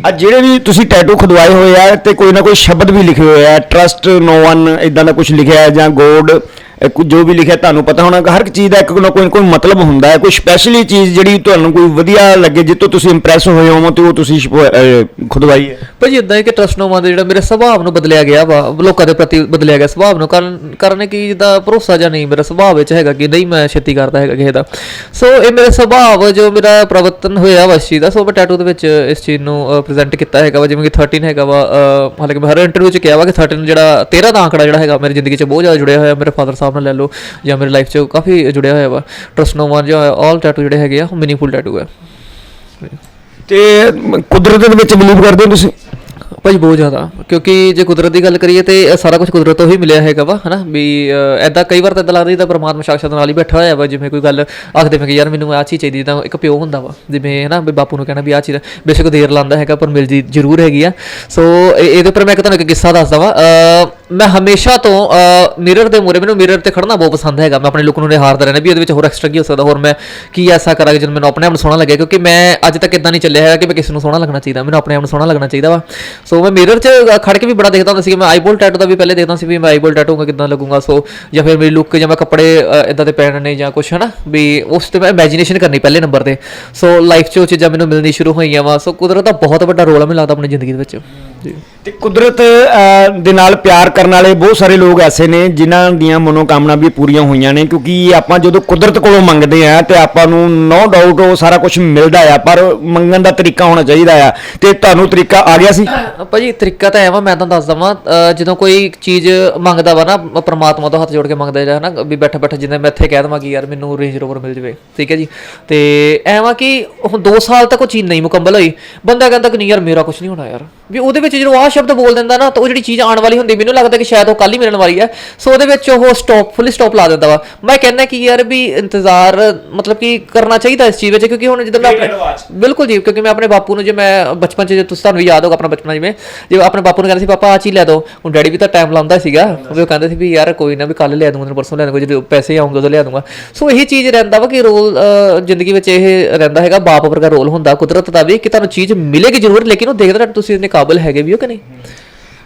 ਆ ਜਿਹੜੇ ਵੀ ਤੁਸੀਂ ਟੈਟੂ ਖੁਦਵਾਏ ਹੋਏ ਆ ਤੇ ਕੋਈ ਨਾ ਕੋਈ ਸ਼ਬਦ ਵੀ ਲਿਖੇ ਹੋਏ ਆ ਟਰਸਟ ਨੋ ਵਨ ਇਦਾਂ ਦਾ ਕੁਝ ਲਿਖਿਆ ਹੈ ਜਾਂ ਗੋਡ ਜੋ ਵੀ ਲਿਖਿਆ ਤੁਹਾਨੂੰ ਪਤਾ ਹੋਣਾ, ਹਰ ਇੱਕ ਚੀਜ਼ ਦਾ ਇੱਕ ਨਾ ਕੋਈ ਨਾ ਕੋਈ ਮਤਲਬ ਹੁੰਦਾ ਹੈ। ਕੋਈ ਸਪੈਸ਼ਲੀ ਚੀਜ਼ ਜਿਹੜੀ ਤੁਹਾਨੂੰ ਕੋਈ ਵਧੀਆ ਲੱਗੇ ਜਿੱਤੋਂ ਤੁਸੀਂ ਇੰਪ੍ਰੈਸ ਹੋਏ ਹੋ ਤੇ ਉਹ ਤੁਸੀਂ ਖੁਦਵਾਈ ਹੈ। ਭਾਜੀ ਇਦਾਂ ਹੈ ਕਿ ਟਰਸਟ ਨੋਵਾਂ ਦੇ ਜਿਹੜਾ ਮੇਰੇ ਸੁਭਾਅ ਨੂੰ ਬਦਲਿਆ ਗਿਆ ਵਾ, ਲੋਕਾਂ ਦੇ ਪ੍ਰਤੀ ਬਦਲਿਆ ਗਿਆ ਸੁਭਾਅ ਨੂੰ, ਕਾਰਨ ਕਾਰਨ ਕਿ ਜਿੱਦਾਂ ਭਰੋਸਾ ਜਾਂ ਨਹੀਂ, ਮੇਰਾ ਸੁਭਾਅ ਵਿੱਚ ਹੈਗਾ ਕਿ ਨਹੀਂ ਮੈਂ ਛੇਤੀ ਕਰਦਾ ਹੈਗਾ ਕਿਸੇ ਦਾ। ਸੋ ਇਹ ਮੇਰੇ ਸੁਭਾਅ ਜੋ ਮੇਰਾ ਪ੍ਰਵਰਤਨ ਹੋਇਆ ਵਾ ਇਸ ਚੀਜ਼ ਦਾ ਸੋ ਮੈਂ ਟੈਟੂ ਦੇ ਵਿੱਚ ਇਸ ਚੀਜ਼ ਨੂੰ ਪ੍ਰੈਜ਼ੈਂਟ ਕੀਤਾ ਹੈਗਾ ਵਾ, ਜਿਵੇਂ ਕਿ 13 ਹੈਗਾ ਵਾ ਹਾਲਾਂਕਿ ਮੈਂ ਹਰ ਇੰਟਰਵਿਊ 'ਚ ਕਿਹਾ ਵਾ ਕਿ 13 ਜਿਹੜਾ 13 ਦਾ ਆંકੜਾ ਜਿਹੜਾ ਹੈਗਾ, ਮੇਰੀ ਜ਼ਿੰਦਗੀ 'ਚ ਬਹੁਤ ਜ਼ਿਆਦਾ ਜੁੜਿਆ ਹੋਇਆ, ਮੇਰੇ ਫਾਦਰ ਸਾਹਿਬ ਨਾਲ ਲੈ ਲਓ, ਜਾਂ ਮੇਰੀ ਲਾਈਫ 'ਚ ਕਾਫੀ ਜੁੜਿਆ ਹੋਇਆ ਵਾ। ਟਰਸਟ ਨੋਵਾਂ ਜੋ ਆਲ ਟੈਟੂ ਜਿਹੜੇ ਹੈਗੇ ਆ, ਉਹ ਮੀਨਿੰਗਫੁਲ ਟੈਟੂ ਹੈ ਤੇ ਕੁਦਰਤ ਦੇ ਵਿੱਚ ਬਲੀਵ ਕਰਦੇ ਹੋ ਤੁਸੀਂ? ਭਾਜੀ ਬਹੁਤ ਜ਼ਿਆਦਾ। ਕਿਉਂਕਿ ਜੇ ਕੁਦਰਤ ਦੀ ਗੱਲ ਕਰੀਏ ਤੇ ਇਹ ਸਾਰਾ ਕੁਝ ਕੁਦਰਤ ਤੋਂ ਹੀ ਮਿਲਿਆ ਹੈਗਾ ਵਾ, ਹਨਾ? ਵੀ ਐਦਾਂ ਕਈ ਵਾਰ ਤਾਂ ਇਦਾਂ ਲੱਗਦਾ ਜਿੱਦਾਂ ਪਰਮਾਤਮਾ ਸਾਕਸ਼ਾਤ ਨਾਲ ਹੀ ਬੈਠਾ ਹੋਇਆ ਵਾ, ਜਿਵੇਂ ਕੋਈ ਗੱਲ ਆਖਦੇ ਮੈਂ ਕਿ ਯਾਰ ਮੈਨੂੰ ਆਹ ਚੀਜ਼ ਚਾਹੀਦੀ ਤਾਂ ਇੱਕ ਪਿਓ ਹੁੰਦਾ ਵਾ, ਜਿਵੇਂ, ਹਨਾ? ਵੀ ਬਾਪੂ ਨੂੰ ਕਹਿਣਾ ਵੀ ਆਹ ਚੀਜ਼ ਬੇਸ਼ੱਕ ਦੇਰ ਲਾਂਦਾ ਹੈਗਾ, ਪਰ ਮਿਲ ਜੀ ਜ਼ਰੂਰ ਹੈਗੀ ਆ। ਸੋ ਇਹ- ਇਹਦੇ ਉੱਪਰ ਮੈਂ ਇੱਕ ਤੁਹਾਨੂੰ ਇੱਕ ਕਿੱਸਾ ਦੱਸਦਾ ਵਾ। ਮੈਂ ਹਮੇਸ਼ਾ ਤੋਂ ਮਿਰਰ ਦੇ ਮੂਹਰੇ, ਮੈਨੂੰ ਮਿਰਰ ਤੇ ਖੜਨਾ ਬਹੁਤ ਪਸੰਦ ਹੈਗਾ। ਮੈਂ ਆਪਣੇ ਲੁੱਕ ਨੂੰ ਨਿਹਾਰਦਾ ਰਹਿਣਾ ਵੀ ਇਹਦੇ ਵਿੱਚ ਹੋਰ ਐਕਸਟਰਾ ਕੀ ਹੋ ਸਕਦਾ, ਹੋਰ ਮੈਂ ਕੀ ਐਸਾ ਕਰਾਂਗਾ ਜਦੋਂ ਮੈਨੂੰ ਆਪਣੇ ਆਪ ਨੂੰ ਸੋਹਣਾ ਲੱਗੇ, ਕਿਉਂਕਿ ਮੈਂ ਅੱਜ ਤੱਕ ਇਦਾਂ ਨਹੀਂ ਚੱਲਿਆ ਹੈਗਾ ਕਿ ਮੈਂ ਕਿਸੇ ਨੂੰ ਸੋਹਣਾ ਲੱਗਣਾ ਚਾਹੀਦਾ, ਮੈਨੂੰ ਆਪਣੇ ਆਪ ਨੂੰ ਸੋਹਣਾ ਲੱਗਣਾ ਚਾਹੀਦਾ ਵਾ। ਸੋ ਮੈਂ ਮਿਰਰ 'ਚ ਖੜ ਕੇ ਵੀ ਬੜਾ ਦੇਖਦਾ ਹੁੰਦਾ ਸੀ ਮੈਂ ਆਈਬੋਲ ਟੈਟੂ ਦਾ ਵੀ ਪਹਿਲੇ ਦੇਖਦਾ ਸੀ ਵੀ ਮੈਂ ਆਈਬੋਲ ਟੈਟੂ ਕਿਦਾਂ ਲੱਗੂਗਾ ਸੋ ਜਾਂ ਫਿਰ ਮੇਰੀ ਲੁੱਕ ਜਾਂ ਮੈਂ ਕੱਪੜੇ ਇਦਾਂ ਦੇ ਪਹਿਨਣੇ ਜਾਂ ਕੁਛ, ਹਨਾ? ਵੀ ਉਸ ਤੇ ਮੈਂ ਇਮੇਜਿਨੇਸ਼ਨ ਕਰਨੀ ਪਹਿਲੇ ਨੰਬਰ ਤੇ। ਸੋ ਲਾਈਫ 'ਚ ਉਹ ਚੀਜ਼ਾਂ ਮੈਨੂੰ ਮਿਲਣੀ ਸ਼ੁਰੂ ਹੋਈਆਂ ਵਾ। ਸੋ ਕੁਦਰਤ ਦਾ ਬਹੁਤ ਵੱਡਾ ਰੋਲ ਆ, ਮੈਨੂੰ ਲੱਗਦਾ ਆਪਣੀ ਜ਼ਿੰਦਗੀ ਦੇ ਵਿੱਚ। ਤੇ ਕੁਦਰਤ ਅਹ, ਦੇ ਨਾਲ ਪਿਆਰ ਕਰਨ ਵਾਲੇ ਬਹੁਤ ਸਾਰੇ ਲੋਕ ਐਸੇ ਨੇ ਜਿਨ੍ਹਾਂ ਦੀਆਂ ਮਨੋਕਾਮਨਾ ਵੀ ਪੂਰੀਆਂ ਹੋਈਆਂ ਨੇ ਕਿਉਂਕਿ ਆਪਾਂ ਜਦੋਂ ਕੁਦਰਤ ਕੋਲੋਂ ਮੰਗਦੇ ਆ ਤੇ ਆਪਾਂ ਨੂੰ ਨੋ ਡਾਊਟ ਉਹ ਸਾਰਾ ਕੁਝ ਮਿਲਦਾ ਆ ਪਰ ਮੰਗਣ ਦਾ ਤਰੀਕਾ ਹੋਣਾ ਚਾਹੀਦਾ ਆ। ਤੇ ਤੁਹਾਨੂੰ ਤਰੀਕਾ ਆ ਗਿਆ ਸੀ? ਅ, ਭਾਜੀ ਤਰੀਕਾ ਤਾਂ ਐ ਵਾ ਮੈਂ ਤੁਹਾਨੂੰ ਦੱਸ ਦਵਾਂ ਜਦੋਂ ਕੋਈ ਚੀਜ਼ ਮੰਗਦਾ ਵਾ ਨਾ ਪ੍ਰਮਾਤਮਾ ਤੋਂ ਹੱਥ ਜੋੜ ਕੇ ਮੰਗਦਾ ਜਿਹੜਾ ਨਾ ਵੀ ਬੈਠਾ ਬੈਠਾ ਜਿੰਨੇ ਮੈਂ ਇੱਥੇ ਕਹਿ ਦਵਾਂ ਕਿ ਯਾਰ ਮੈਨੂੰ ਰੇਂਜ ਰੋਵਰ ਮਿਲ ਜਵੇ ਠੀਕ ਹੈ ਜੀ? ਤੇ ਐ ਵਾ ਕਿ ਹੁਣ 2 ਸਾਲ ਤੱਕ ਉਹ ਚੀਜ਼ ਨਹੀਂ ਮੁਕੰਮਲ ਹੋਈ ਬੰਦਾ ਕਹਿੰਦਾ ਕਿ ਨਹੀਂ ਯਾਰ ਮੇਰਾ ਕੁਝ ਨਹੀਂ ਹੋਣਾ ਯਾਰ ਵੀ ਉਹਦੇ ਵਿੱਚ ਜਦੋਂ ਆਹ ਸ਼ਬਦ ਬੋਲ ਦਿੰਦਾ ਨਾ ਤਾਂ ਉਹ ਜਿਹੜੀ ਚੀਜ਼ ਆਉਣ ਵਾਲੀ ਹੁੰਦੀ ਮੈਨੂੰ ਲੱਗਦਾ ਕਿ ਸ਼ਾਇਦ ਉਹ ਕੱਲ ਹੀ ਮਿਲਣ ਵਾਲੀ ਹੈ। ਸੋ ਉਹਦੇ ਵਿੱਚ ਉਹ ਸਟਾਪ ਫੁੱਲੀ ਸਟਾਪ ਲਾ ਦਿੰਦਾ ਵਾ। ਮੈਂ ਕਹਿੰਦਾ ਕਿ ਯਾਰ ਵੀ ਇੰਤਜ਼ਾਰ ਮਤਲਬ ਕਿ ਕਰਨਾ ਚਾਹੀਦਾ ਇਸ ਚੀਜ਼ ਵਿੱਚ ਕਿਉਂਕਿ ਹੁਣ ਜਦੋਂ ਮੈਂ ਆਪਣੇ ਬਿਲਕੁਲ ਜੀ ਕਿਉਂਕਿ ਮੈਂ ਆਪਣੇ ਬਾਪੂ ਨੂੰ ਜੇ ਮੈਂ ਬਚਪਨ 'ਚ ਜੇ ਤੁਸੀਂ ਤੁਹਾਨੂੰ ਯਾਦ ਹੋਗਾ ਆਪਣਾ ਬਚਪਨ ਜਿਵੇਂ ਜੇ ਆਪਣੇ ਬਾਪੂ ਨੂੰ ਕਹਿੰਦਾ ਸੀ ਪਾਪਾ ਆ ਚੀਜ਼ ਲੈ ਦਿਓ ਹੁਣ ਡੈਡੀ ਵੀ ਤਾਂ ਟਾਈਮ ਲਾਉਂਦਾ ਸੀਗਾ। ਉਹ ਕਹਿੰਦੇ ਸੀ ਵੀ ਯਾਰ ਕੋਈ ਨਾ ਵੀ ਕੱਲ ਲਿਆ ਦੂੰਗਾ ਪਰਸੋਂ ਲਿਆ ਦੂੰਗਾ ਜਦੋਂ ਪੈਸੇ ਆਉਂਗੇ ਉਦੋਂ ਲਿਆ ਦੂੰਗਾ। ਸੋ ਇਹੀ ਚੀਜ਼ ਰਹਿੰਦਾ ਵਾ ਕਿ ਰੋਲ ਜ਼ਿੰਦਗੀ ਵਿੱਚ ਇਹ ਰਹਿੰਦਾ ਹੈਗਾ ਬਾਪ ਵਰਗਾ ਰੋਲ ਹੁੰਦਾ। ਕੁਦਰਤ ਦਾ ਵੀ ਕਿ ਤੁਹਾਨੂੰ ਚੀਜ਼ ਮਿਲੇਗੀ ਜ਼ਰੂਰ ਲੇਕਿਨ ਉਹ ਦੇਖਦਾ ਤੁਸੀਂ ਇੰਨੇ ਕਾਬਿਲ ਹੈਗੇ ਵੀ ਹੋ ਕਿ ਨਹੀਂ?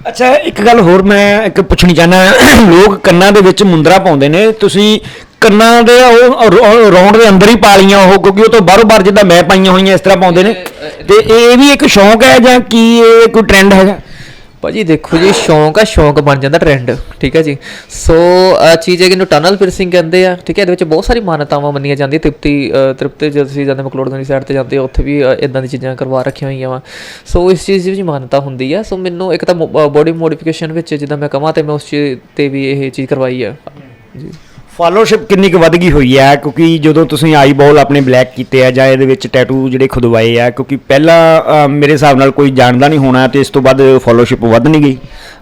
ਅੱਛਾ ਇੱਕ ਗੱਲ ਹੋਰ ਮੈਂ ਇੱਕ ਪੁੱਛਣੀ ਚਾਹਨਾ [CLEARS THROAT] ਲੋਕ ਕੰਨਾਂ ਦੇ ਵਿੱਚ ਮੁੰਦਰਾ ਪਾਉਂਦੇ ਨੇ। ਤੁਸੀਂ ਕੰਨਾਂ ਦੇ ਉਹ ਰੌਂਡ ਦੇ ਅੰਦਰ ਹੀ ਪਾ ਲਈਆਂ ਉਹ ਕਿਉਂਕਿ ਉਹ ਤੋਂ ਬਾਹਰੋਂ ਬਾਹਰ ਜਿੱਦਾਂ ਮੈਂ ਪਾਈਆਂ ਹੋਈਆਂ ਇਸ ਤਰ੍ਹਾਂ ਪਾਉਂਦੇ ਨੇ। ਤੇ ਇਹ ਵੀ ਇੱਕ ਸ਼ੌਂਕ ਹੈ ਜਾਂ ਕੀ ਇਹ ਕੋਈ ਟ੍ਰੈਂਡ ਹੈਗਾ? ਭਾਜੀ, ਦੇਖੋ ਜੀ, ਸ਼ੌਂਕ ਆ, ਸ਼ੌਂਕ ਬਣ ਜਾਂਦਾ ਟ੍ਰੈਂਡ ਠੀਕ ਹੈ ਜੀ। ਸੋ ਅਹ ਚੀਜ਼ ਹੈ ਕਿ ਇਹਨੂੰ ਟਨਲ ਪਿਰਸਿੰਗ ਕਹਿੰਦੇ ਆ, ਠੀਕ ਹੈ, ਇਹਦੇ ਵਿੱਚ ਬਹੁਤ ਸਾਰੀ ਮਾਨਤਾਵਾਂ ਮੰਨੀਆਂ ਜਾਂਦੀਆਂ, ਤ੍ਰਿਪਤੀ ਤ੍ਰਿਪਤੀ ਜਦੋਂ ਤੁਸੀਂ ਜਾਂਦੇ ਮਕਲੋੜਗੰਜ ਸਾਈਡ ਤੇ ਜਾਂਦੇ ਹੋ ਉੱਥੇ ਵੀ ਇਦਾਂ ਦੀ ਚੀਜ਼ਾਂ ਕਰਵਾ ਰੱਖੀਆਂ ਹੋਈਆਂ ਵਾ। ਸੋ ਇਸ ਚੀਜ਼ ਦੀ ਵੀ ਮਾਨਤਾ ਹੁੰਦੀ ਆ। ਸੋ ਮੈਨੂੰ ਇੱਕ ਤਾਂ ਬੋਡੀ ਮੋਡੀਫਿਕੇਸ਼ਨ ਵਿੱਚ ਜਿੱਦਾਂ ਮੈਂ ਕਹਾਂ ਤੇ ਮੈਂ ਉਸ ਚੀਜ਼ ਤੇ ਵੀ ਇਹ ਚੀਜ਼ ਕਰਵਾਈ ਆ। ਜੀ। ਫਾਲੋਅਰਸ਼ਿਪ ਕਿੰਨੀ ਕੁ ਵੱਧ ਗਈ ਹੋਈ ਹੈ ਕਿਉਂਕਿ ਜਦੋਂ ਤੁਸੀਂ ਆਈਬॉल ਆਪਣੇ ਬਲੈਕ ਕੀਤੇ ਆ ਜਾਂ ਇਹਦੇ ਵਿੱਚ ਟੈਟੂ ਜਿਹੜੇ ਖੁਦਵਾਏ ਆ ਕਿਉਂਕਿ ਪਹਿਲਾਂ ਅ, ਮੇਰੇ ਹਿਸਾਬ ਨਾਲ ਕੋਈ ਜਾਣਦਾ ਨਹੀਂ ਹੋਣਾ ਤੇ ਇਸ ਤੋਂ ਬਾਅਦ ਫਾਲੋਅਰਸ਼ਿਪ ਵੱਧ ਨਹੀਂ ਗਈ।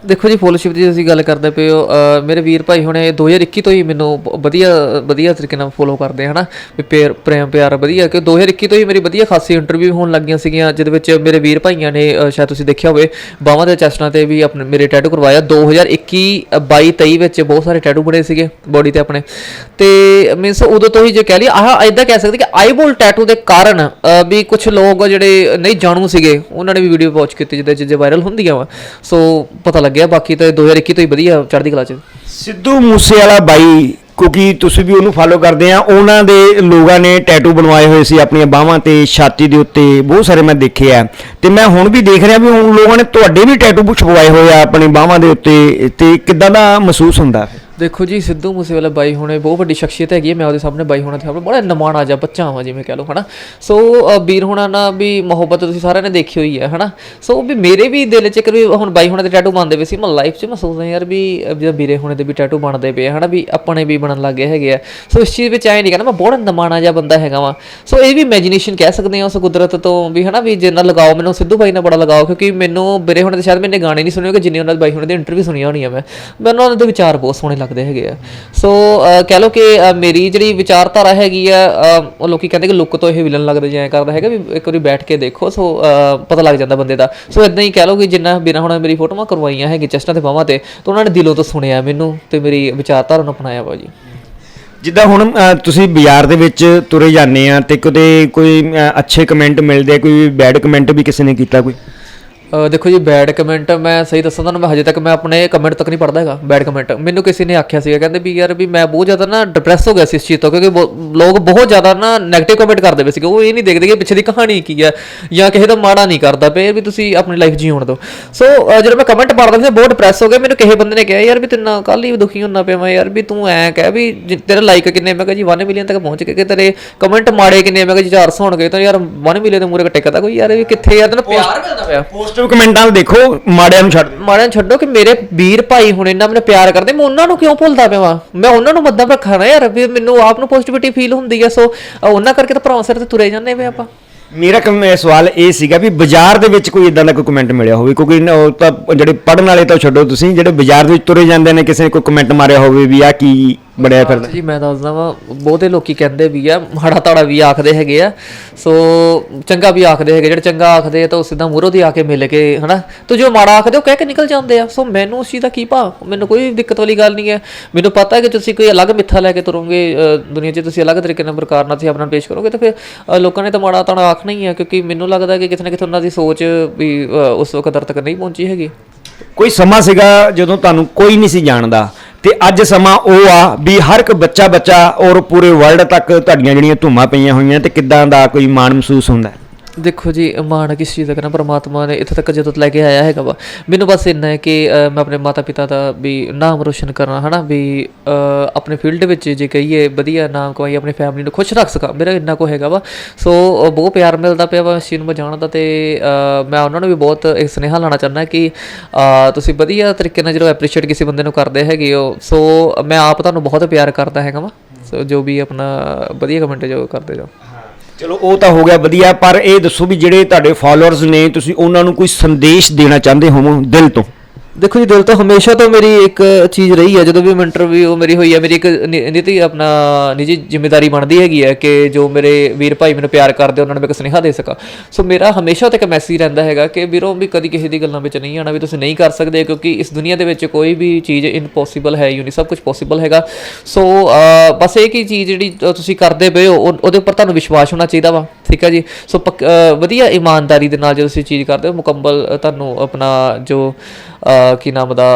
ਦੇਖੋ ਜੀ ਫੋਲੋਸ਼ਿਪ ਦੀ ਤੁਸੀਂ ਗੱਲ ਕਰਦੇ ਪਏ ਹੋ। ਅਹ ਮੇਰੇ ਵੀਰ ਭਾਈ ਹੁਣੇ 2021 ਤੋਂ ਹੀ ਮੈਨੂੰ ਬ- ਵਧੀਆ ਵਧੀਆ ਤਰੀਕੇ ਨਾਲ ਫੋਲੋ ਕਰਦੇ ਹਨਾ? ਵੀ ਪਿਆਰ ਪ੍ਰੇਮ ਪਿਆਰ ਵਧੀਆ ਕਿ 2021 ਤੋਂ ਹੀ ਮੇਰੀ ਵਧੀਆ ਖਾਸੀ ਇੰਟਰਵਿਊ ਹੋਣ ਲੱਗੀਆਂ ਸੀਗੀਆਂ ਜਿਹਦੇ ਵਿੱਚ ਮੇਰੇ ਵੀਰ ਭਾਈਆਂ ਨੇ ਅਹ ਸ਼ਾਇਦ ਤੁਸੀਂ ਦੇਖਿਆ ਹੋਵੇ ਬਾਹਾਂ ਦੇ ਚੈਸਟਾਂ ਤੇ ਵੀ ਆਪਣੇ ਮੇਰੇ ਟੈਟੂ ਕਰਵਾਇਆ। 2021 22 23 ਵਿੱਚ ਬਹੁਤ ਸਾਰੇ ਟੈਟੂ ਬਣੇ ਸੀਗੇ ਬੋਡੀ ਤੇ ਆਪਣੇ। ਤੇ ਮੀਨਸ ਉਦੋਂ ਤੋਂ ਹੀ ਜੇ ਕਹਿ ਲਈ ਆਹ ਇਦਾਂ ਕਹਿ ਸਕਦੇ ਕਿ ਆਈਬੋਲ ਟੈਟੂ ਦੇ ਕਾਰਨ ਵੀ ਕੁਝ ਲੋਕ ਜਿਹੜੇ ਨਹੀਂ ਜਾਣੂ ਸੀਗੇ, ਉਹਨਾਂ ਨੇ ਵੀ ਵੀਡੀਓ ਵਾਚ ਕੀਤੀ ਜਿਹਦੇ ਜਿਹਦੇ ਵਾਇਰਲ ਹੁੰਦੀਆਂ ਵਾ। ਸੋ ਪਤਾ ਲੱਗਿਆ, ਬਾਕੀ ਤਾਂ 2021 ਤੋਂ ਹੀ ਵਧੀਆ ਚੜ੍ਹਦੀ ਕਲਾ ਚ। ਸਿੱਧੂ ਮੂਸੇ ਵਾਲਾ ਬਾਈ, ਕਿਉਂਕਿ ਤੁਸੀਂ ਵੀ ਉਹਨੂੰ ਫਾਲੋ ਕਰਦੇ ਆ, ਉਹਨਾਂ ਦੇ ਲੋਕਾਂ ਨੇ ਟੈਟੂ ਬਣਵਾਏ ਹੋਏ ਸੀ ਆਪਣੀਆਂ ਬਾਹਾਂ ਤੇ, ਛਾਤੀ ਦੇ ਉੱਤੇ, ਬਹੁਤ ਸਾਰੇ ਮੈਂ ਦੇਖੇ ਆ। ਤੇ ਮੈਂ ਹੁਣ ਵੀ ਦੇਖ ਰਿਹਾ ਵੀ ਹੁਣ ਲੋਕਾਂ ਨੇ ਤੁਹਾਡੇ ਵੀ ਟੈਟੂ ਛਪਵਾਏ ਹੋਏ ਆ ਆਪਣੀ ਬਾਹਾਂ ਦੇ ਉੱਤੇ, ਤੇ ਕਿੱਦਾਂ ਦਾ ਮਹਿਸੂਸ ਹੁੰਦਾ? ਦੇਖੋ ਜੀ ਸਿੱਧੂ ਮੂਸੇਵਾਲਾ ਬਾਈ ਹੁਣੇ ਬਹੁਤ ਵੱਡੀ ਸ਼ਖਸੀਅਤ ਹੈਗੀ ਹੈ ਮੈਂ ਉਹਦੇ ਸਾਹਮਣੇ ਬਾਈ ਹੋਣਾ ਤੇ ਸਾਹਮਣੇ ਬੜਾ ਨਮਾਣਾ ਜਾ ਬੱਚਾ ਹਾਂ ਜਿਵੇਂ ਕਹ ਲਓ ਹਨਾ? ਸੋ ਅ, ਵੀਰ ਹੋਣਾ ਨਾਲ ਵੀ ਮੁਹੱਬਤ ਤੁਸੀਂ ਸਾਰਿਆਂ ਨੇ ਦੇਖੀ ਹੋਈ ਹੈ ਹਨਾ? ਸੋ ਵੀ ਮੇਰੇ ਵੀ ਦਿਲ 'ਚ ਇੱਕ ਵੀ ਹੁਣ ਬਾਈ ਹੋਣਾ ਦੇ ਟੈਟੂ ਬਣਦੇ ਪਏ ਸੀ ਮੈਂ ਲਾਈਫ 'ਚ ਮੈਂ ਸੋਚਦਾ ਯਾਰ ਵੀ ਜਦੋਂ ਵੀਰੇ ਹੋਣੇ ਦੇ ਵੀ ਟੈਟੂ ਬਣਦੇ ਪਏ ਆ ਹਨਾ? ਵੀ ਆਪਣੇ ਵੀ ਬਣਨ ਲੱਗੇ ਹੈਗੇ ਆ। ਸੋ ਇਸ ਚੀਜ਼ ਵਿੱਚ ਐ ਨਹੀਂ ਕਹਿੰਦਾ ਮੈਂ ਬਹੁਤ ਨਮਾਣਾ ਜਾ ਬੰਦਾ ਹੈਗਾ ਵਾਂ। ਸੋ ਇਹ ਵੀ ਇਮੇਜਿਨੇਸ਼ਨ ਕਹਿ ਸਕਦੇ ਆ ਉਸ ਕੁਦਰਤ ਤੋਂ ਵੀ ਹਨਾ? ਵੀ ਜਿੰਨਾ ਲਗਾਓ ਮੈਨੂੰ ਸਿੱਧੂ ਬਾਈ ਨਾਲ ਬੜਾ ਲਗਾਓ ਕਿਉਂਕਿ ਮੈਨੂੰ ਵੀਰੇ ਹੋਣੇ ਦੇ ਸ਼ਾਇਦ ਮੈਨੇ ਗਾਣੇ ਨਹੀਂ ਸੁਣੇ ਹੋਗੇ ਜਿੰਨੇ ਉਹਨਾਂ ਦੇ ਬਾਈ ਹੋਣੇ ਦੇ ਇੰਟਰਵਿਊ ਸੁਣੀਆਂ ਹੋਣੀਆਂ ਮੈਂ। ਮੈਨੂੰ ਉਹਨਾਂ ਦੇ ਵਿਚਾਰ ਬਹੁਤ ਸੋਹਣੇ ਲੱਗਦੇ ਹੈਗੇ ਆ। ਸੋ ਕਹਿ ਲਓ ਕਿ ਮੇਰੀ ਜਿਹੜੀ ਵਿਚਾਰਧਾਰਾ ਹੈਗੀ ਆ ਉਹ ਲੋਕੀ ਕਹਿੰਦੇ ਕਿ ਲੁੱਕ ਤੋਂ ਇਹ ਵਿਲਨ ਲੱਗਦਾ ਜਾਂ ਕਰਦਾ ਹੈਗਾ ਵੀ ਇੱਕ ਵਾਰੀ ਬੈਠ ਕੇ ਦੇਖੋ ਸੋ ਪਤਾ ਲੱਗ ਜਾਂਦਾ ਬੰਦੇ ਦਾ। ਸੋ ਇਦਾਂ ਹੀ ਕਹਿ ਲਓ ਕਿ ਜਿੰਨਾ ਬਿਨਾ ਹੁਣ ਮੇਰੀ ਫੋਟੋਆਂ ਕਰਵਾਈਆਂ ਹੈਗੀ ਚੈਸਟਾਂ ਤੇ ਬਾਹਾਂ ਤੇ, ਤਾਂ ਉਹਨਾਂ ਨੇ ਦਿਲੋਂ ਤੋਂ ਸੁਣਿਆ ਮੈਨੂੰ ਤੇ ਮੇਰੀ ਵਿਚਾਰਧਾਰਾ ਨੂੰ ਅਪਣਾਇਆ ਵਾ ਜਿੱਦਾਂ ਹੁਣ ਤੁਸੀਂ ਬਾਜ਼ਾਰ ਦੇ ਵਿੱਚ ਤੁਰੇ ਜਾਂਦੇ ਆ ਤੇ ਕਦੇ ਕੋਈ ਅੱਛੇ ਕਮੈਂਟ ਮਿਲਦੇ ਕੋਈ ਬੈਡ ਕਮੈਂਟ ਵੀ ਕਿਸੇ ਨੇ ਕੀਤਾ ਕੋਈ? ਦੇਖੋ ਜੀ ਬੈਡ ਕਮੈਂਟ ਮੈਂ ਸਹੀ ਦੱਸਾਂ ਤੁਹਾਨੂੰ, ਮੈਂ ਹਜੇ ਤੱਕ ਮੈਂ ਆਪਣੇ ਕਮੈਂਟ ਤੱਕ ਨਹੀਂ ਪੜਦਾ ਹੈਗਾ ਬੈਡ ਕਮੈਂਟ ਮੈਨੂੰ ਕਿਸੇ ਨੇ ਆਖਿਆ ਸੀਗਾ, ਕਹਿੰਦੇ ਵੀ ਯਾਰ ਵੀ ਮੈਂ ਬਹੁਤ ਜ਼ਿਆਦਾ ਨਾ ਡਿਪਰੈਸ ਹੋ ਗਿਆ ਸੀ ਇਸ ਚੀਜ਼ ਤੋਂ, ਕਿਉਂਕਿ ਬਹੁ- ਲੋਕ ਬਹੁਤ ਜ਼ਿਆਦਾ ਨਾ 네ਗੇਟਿਵ ਕਮੈਂਟ ਕਰਦੇ ਪਏ ਸੀਗੇ, ਉਹ ਇਹ ਨਹੀਂ ਦੇਖਦੇ ਕਿ ਪਿੱਛੇ ਦੀ ਕਹਾਣੀ ਕੀ ਹੈ, ਜਾਂ ਕਿਸੇ ਦਾ ਮਾੜਾ ਨਹੀਂ ਕਰਦਾ ਪਏ ਵੀ ਤੁਸੀਂ ਆਪਣੀ ਲਾਈਫ ਜੀਉਣ ਦਿਓ। ਸੋ ਜਦੋਂ ਮੈਂ ਕਮੈਂਟ ਪੜਦਾ ਸੀ, ਬਹੁਤ ਡਿਪਰੈਸ ਹੋ ਗਿਆ, ਮੈਨੂੰ ਕਿਸੇ ਬੰਦੇ ਨੇ ਕਿਹਾ, ਯਾਰ ਵੀ ਤੈਨੂੰ ਕੱਲ ਹੀ ਦੁਖੀ ਹੁੰਨਾ ਪਿਆ ਮੈਂ ਯਾਰ ਵੀ ਤੂੰ ਐ ਕਹਿ ਵੀ ਤੇਰਾ ਲਾਈਕ ਕਿੰਨੇ? ਮੈਂ ਕਿਹਾ ਜੀ 1 ਮਿਲੀਅਨ ਤੱਕ ਪਹੁੰਚ ਗਏ, ਕਿ ਤੇਰੇ ਕਮੈਂਟ ਮਾੜੇ ਕਿੰਨੇ? ਮੈਂ ਕਿਹਾ ਜੀ 400 ਹੋਣਗੇ, ਤਾਂ ਯਾਰ 1 ਮਿਲੀਅਨ ਦੇ ਮੂਰੇ ਟਿਕਦਾ ਕੋਈ ਯਾਰ ਵੀ ਕਿੱਥੇ ਯਾਰ ਤੈਨੂੰ ਪਿਆਰ ਮਿਲਦਾ ਪਿਆ। ਪੋਜ਼ਿਟਿਵ ਕਮੈਂਟਾਂ ਨੂੰ ਦੇਖੋ ਮਾੜਿਆਂ ਨੂੰ ਛੱਡ ਦਿਓ। ਮਾੜਿਆਂ ਛੱਡੋ ਕਿ ਮੇਰੇ ਵੀਰ ਭਾਈ ਹੁਣ ਇੰਨਾ ਮੈਨੂੰ ਪਿਆਰ ਕਰਦੇ ਮੈਂ ਉਹਨਾਂ ਨੂੰ ਕਿਉਂ ਭੁੱਲਦਾ ਪਿਆ ਵਾਂ? ਮੈਂ ਉਹਨਾਂ ਨੂੰ ਮੱਦਾਂ ਰੱਖਾਂ ਨਾ ਯਾਰ ਵੀ ਮੈਨੂੰ ਆਪ ਨੂੰ ਪੋਜ਼ਿਟਿਵਿਟੀ ਫੀਲ ਹੁੰਦੀ ਹੈ ਸੋ ਉਹਨਾਂ ਕਰਕੇ ਤਾਂ ਭਰਾਵਾਂ ਸਿਰ ਤੇ ਤੁਰੇ ਜਾਂਦੇ ਵੇ ਆਪਾਂ। ਮੇਰਾ ਕਮ- ਇਹ ਸਵਾਲ ਇਹ ਸੀਗਾ ਵੀ ਬਾਜ਼ਾਰ ਦੇ ਵਿੱਚ ਕੋਈ ਇਦਾਂ ਦਾ ਕੋਈ ਕਮੈਂਟ ਮਿਲਿਆ ਹੋਵੇ ਕਿਉਂਕਿ ਉਹ ਤਾਂ ਜਿਹੜੇ ਪੜਨ ਵਾਲੇ ਤਾਂ ਛੱਡੋ ਤੁਸੀਂ ਜਿਹੜੇ ਬਾਜ਼ਾਰ ਦੇ ਵਿੱਚ ਤੁਰੇ ਜਾਂਦੇ ਨੇ ਕਿਸੇ ਨੇ ਕੋਈ ਕਮੈਂਟ ਮਾਰਿਆ ਹੋਵੇ ਵੀ ਆ ਕੀ ਬਣਿਆ ਫਿਰਦਾ। ਜੀ ਮੈਂ ਦੱਸਦਾ ਵਾਂ ਬਹੁਤੇ ਲੋਕੀ ਕਹਿੰਦੇ ਵੀ ਆ ਮਾੜਾ ਤਾੜਾ ਵੀ ਆਖਦੇ ਹੈਗੇ ਆ। ਸੋ ਚੰਗਾ ਵੀ ਆਖਦੇ ਹੈਗੇ ਜਿਹੜੇ ਚੰਗਾ ਆਖਦੇ ਆ ਤਾਂ ਉਹ ਸਿੱਧਾ ਮੂਹਰੋਂ ਦੀ ਆ ਕੇ ਮਿਲ ਕੇ ਹਨਾ? ਤੇ ਜੋ ਮਾੜਾ ਆਖਦੇ ਉਹ ਕਹਿ ਕੇ ਨਿਕਲ ਜਾਂਦੇ ਆ। ਸੋ ਮੈਨੂੰ ਉਸ ਚੀਜ਼ ਦਾ ਕੀ ਭਾ ਮੈਨੂੰ ਕੋਈ ਦਿੱਕਤ ਵਾਲੀ ਗੱਲ ਨਹੀਂ ਹੈ। ਮੈਨੂੰ ਪਤਾ ਹੈ ਕਿ ਤੁਸੀਂ ਕੋਈ ਅਲੱਗ ਮਿੱਥਾ ਲੈ ਕੇ ਤੁਰੋਗੇ ਦੁਨੀਆ 'ਚ ਤੁਸੀਂ ਅਲੱਗ ਤਰੀਕੇ ਨਾਲ ਪ੍ਰਕਾਰ ਨਾਲ ਤੁਸੀਂ ਆਪਣਾ ਪੇਸ਼ ਕਰੋਗੇ ਤਾਂ ਫਿਰ ਲੋਕਾਂ ਨੇ ਤਾਂ ਮਾੜਾ ਤਾੜਾ ਆਖਣਾ ਹੀ ਹੈ ਕਿਉਂਕਿ ਮੈਨੂੰ ਲੱਗਦਾ ਕਿ ਕਿਤੇ ਨਾ ਕਿਤੇ ਉਹਨਾਂ ਦੀ ਸੋਚ ਵੀ ਉਸ ਵਕਤ ਤੱਕ ਨਹੀਂ ਪਹੁੰਚੀ ਹੈਗੀ। ਕੋਈ ਸਮਾਂ ਸੀਗਾ ਜਦੋਂ ਤੁਹਾਨੂੰ ਕੋਈ ਨਹੀਂ ਸੀ ਜਾਣਦਾ? ਤੇ ਅੱਜ ਸਮਾਂ ਉਹ ਆ ਵੀ ਹਰ ਇੱਕ ਬੱਚਾ ਬੱਚਾ ਔਰ ਪੂਰੇ ਵਰਲਡ ਤੱਕ ਤੁਹਾਡੀਆਂ ਜਿਹੜੀਆਂ ਧੂਮਾਂ ਪਈਆਂ ਹੋਈਆਂ ਤੇ ਕਿੱਦਾਂ ਦਾ ਕੋਈ ਮਾਣ ਮਹਿਸੂਸ ਹੁੰਦਾ ਦੇਖੋ ਜੀ, ਮਾਣ ਕਿਸ ਚੀਜ਼ ਦਾ ਕਰਨਾ ਪਰਮਾਤਮਾ ਨੇ ਇੱਥੇ ਤੱਕ ਜਦੋਂ ਲੈ ਕੇ ਆਇਆ ਹੈਗਾ ਵਾ, ਮੈਨੂੰ ਬਸ ਇੰਨਾ ਹੈ ਕਿ ਮੈਂ ਆਪਣੇ ਮਾਤਾ ਪਿਤਾ ਦਾ ਵੀ ਨਾਮ ਰੋਸ਼ਨ ਕਰਾਂ, ਹਨਾ? ਵੀ ਆਪਣੇ ਫੀਲਡ ਵਿੱਚ ਜੇ ਕਹੀਏ ਵਧੀਆ ਨਾਮ ਕਮਾਈ ਆਪਣੀ ਫੈਮਿਲੀ ਨੂੰ ਖੁਸ਼ ਰੱਖ ਸਕਾਂ। ਮੇਰਾ ਇੰਨਾ ਕੋ ਹੈਗਾ ਵਾ। ਸੋ ਬਹੁਤ ਪਿਆਰ ਮਿਲਦਾ ਪਿਆ ਵਾ ਇਸ ਚੀਜ਼ ਨੂੰ ਮੈਂ ਜਾਣਦਾ ਤੇ ਮੈਂ ਉਹਨਾਂ ਨੂੰ ਵੀ ਬਹੁਤ ਇੱਕ ਸੁਨੇਹਾ ਲਾਣਾ ਚਾਹੁੰਦਾ ਕਿ ਤੁਸੀਂ ਵਧੀਆ ਤਰੀਕੇ ਨਾਲ ਜਦੋਂ ਐਪਰੀਸ਼ੀਏਟ ਕਿਸੇ ਬੰਦੇ ਨੂੰ ਕਰਦੇ ਹੈਗੇ ਹੋ, ਸੋ ਮੈਂ ਆਪ ਤੁਹਾਨੂੰ ਬਹੁਤ ਪਿਆਰ ਕਰਦਾ ਹੈਗਾ ਵਾ। ਸੋ ਜੋ ਵੀ ਆਪਣਾ ਵਧੀਆ ਕਮੈਂਟ ਜੋ ਕਰਦੇ ਜਾਓ। ਚਲੋ, ਉਹ ਤਾਂ ਹੋ ਗਿਆ ਵਧੀਆ, ਪਰ ਇਹ ਦੱਸੋ ਵੀ ਜਿਹੜੇ ਤੁਹਾਡੇ ਫਾਲੋਅਰਸ ਨੇ, ਤੁਸੀਂ ਉਹਨਾਂ ਨੂੰ ਕੋਈ ਸੰਦੇਸ਼ ਦੇਣਾ ਚਾਹੁੰਦੇ ਹੋ ਦਿਲ ਤੋਂ? ਦੇਖੋ ਜੀ, ਦਿਲ ਤੋਂ ਹਮੇਸ਼ਾ ਤੋਂ ਮੇਰੀ ਇੱਕ ਚੀਜ਼ ਰਹੀ ਹੈ। ਜਦੋਂ ਵੀ ਮੈਂ ਇੰਟਰਵਿਊ ਮੇਰੀ ਹੋਈ ਹੈ, ਮੇਰੀ ਇੱਕ ਨਿ- ਨਿੱਜੀ ਆਪਣਾ ਨਿੱਜੀ ਜ਼ਿੰਮੇਵਾਰੀ ਬਣਦੀ ਹੈਗੀ ਹੈ ਕਿ ਜੋ ਮੇਰੇ ਵੀਰ ਭਾਈ ਮੈਨੂੰ ਪਿਆਰ ਕਰਦੇ, ਉਹਨਾਂ ਨੂੰ ਮੈਂ ਇੱਕ ਸੁਨੇਹਾ ਦੇ ਸਕਾਂ। ਸੋ ਮੇਰਾ ਹਮੇਸ਼ਾ ਤੋਂ ਇੱਕ ਮੈਸੇਜ ਰਹਿੰਦਾ ਹੈਗਾ ਕਿ ਵੀਰੋ, ਵੀ ਕਦੀ ਕਿਸੇ ਦੀ ਗੱਲਾਂ ਵਿੱਚ ਨਹੀਂ ਆਣਾ ਵੀ ਤੁਸੀਂ ਨਹੀਂ ਕਰ ਸਕਦੇ, ਕਿਉਂਕਿ ਇਸ ਦੁਨੀਆ ਦੇ ਵਿੱਚ ਕੋਈ ਵੀ ਚੀਜ਼ ਇਨਪੋਸੀਬਲ ਹੈ ਯੂਨੀ ਸਭ ਕੁਝ ਪੋਸੀਬਲ ਹੈਗਾ। ਸੋ ਬਸ ਇਹ ਕੀ ਚੀਜ਼ ਜਿਹੜੀ ਤੁਸੀਂ ਕਰਦੇ ਪਏ ਹੋ, ਉਹ- ਉਹਦੇ ਉੱਪਰ ਤੁਹਾਨੂੰ ਵਿਸ਼ਵਾਸ ਹੋਣਾ ਚਾਹੀਦਾ ਵਾ, ਠੀਕ ਹੈ ਜੀ? ਸੋ ਪੱਕ- ਵਧੀਆ ਇਮਾਨਦਾਰੀ ਦੇ ਨਾਲ ਜਦੋਂ ਤੁਸੀਂ ਚੀਜ਼ ਕਰਦੇ ਹੋ, ਮੁਕੰਮਲ ਤੁਹਾਨੂੰ ਆਪਣਾ ਜੋ ਕੀ ਨਾਮ ਦਾ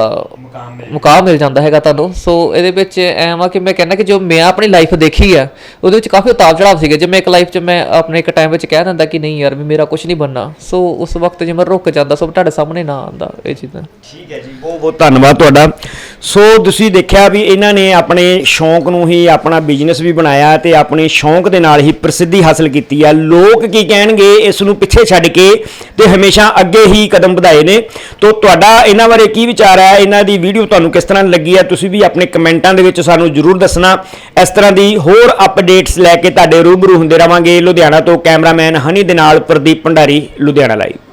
ਮੁਕਾਮ ਮਿਲ ਜਾਂਦਾ ਹੈਗਾ ਤੁਹਾਨੂੰ। ਸੋ ਇਹਦੇ ਵਿੱਚ ਐਮ ਆ ਕਿ ਮੈਂ ਕਹਿੰਦਾ ਕਿ ਜੋ ਮੈਂ ਆਪਣੀ ਲਾਈਫ ਦੇਖੀ ਆ ਉਹਦੇ ਵਿੱਚ ਕਾਫੀ ਉਤਾਰ ਚੜਾਵ ਸੀਗੇ। ਜੇ ਮੈਂ ਇੱਕ ਲਾਈਫ 'ਚ ਮੈਂ ਆਪਣੇ ਇੱਕ ਟਾਈਮ ਵਿੱਚ ਕਹਿ ਦਿੰਦਾ ਕਿ ਨਹੀਂ ਯਾਰ ਵੀ ਮੇਰਾ ਕੁਝ ਨਹੀਂ ਬਣਨਾ। ਸੋ ਉਸ ਵਕਤ ਜੇ ਮੈਂ ਰੁਕ ਜਾਂਦਾ ਸੋ ਤੁਹਾਡੇ ਸਾਹਮਣੇ ਨਾ ਆਉਂਦਾ ਇਹ ਚੀਜ਼ਾਂ। ਠੀਕ ਹੈ ਜੀ। ਬਹੁਤ ਬਹੁਤ ਧੰਨਵਾਦ ਤੁਹਾਡਾ। ਸੋ ਤੁਸੀਂ ਦੇਖਿਆ ਵੀ ਇਹਨਾਂ ਨੇ ਆਪਣੇ ਸ਼ੌਂਕ ਨੂੰ ਹੀ ਆਪਣਾ ਬਿਜ਼ਨਸ ਵੀ ਬਣਾਇਆ ਤੇ ਆਪਣੇ ਸ਼ੌਂਕ ਦੇ ਨਾਲ ਹੀ ਪ੍ਰਸਿੱਧੀ ਹਾਸਲ ਕੀਤੀ ਆ। ਲੋਕ ਕੀ ਕਹਿਣਗੇ, ਇਸ ਨੂੰ ਪਿੱਛੇ ਛੱਡ ਕੇ ਤੇ ਹਮੇਸ਼ਾ ਅੱਗੇ ਹੀ ਕਦਮ ਵਧਾਏ ਨੇ। ਤੋਂ ਤੁਹਾਡਾ ਇਹਨਾਂ ਬਾਰੇ ਕੀ ਵਿਚਾਰ ਹੈ? ਇਹਨਾਂ ਦੀ ਵੀਡੀਓ ਤੁਹਾਨੂੰ ਕਿਸ ਤਰ੍ਹਾਂ ਲੱਗੀ ਹੈ ਤੁਸੀਂ ਵੀ ਆਪਣੇ ਕਮੈਂਟਾਂ ਦੇ ਵਿੱਚ ਸਾਨੂੰ ਜਰੂਰ ਦੱਸਣਾ। ਇਸ ਤਰ੍ਹਾਂ ਦੀ ਹੋਰ ਅਪਡੇਟਸ ਲੈ ਕੇ ਤੁਹਾਡੇ ਰੂਬਰੂ ਹੁੰਦੇ ਰਵਾਂਗੇ ਲੁਧਿਆਣਾ ਤੋਂ ਕੈਮਰਾਮੈਨ ਹਨੀ ਦੇ ਨਾਲ ਪ੍ਰਦੀਪ ਭੰਡਾਰੀ, ਲੁਧਿਆਣਾ ਲਾਈਵ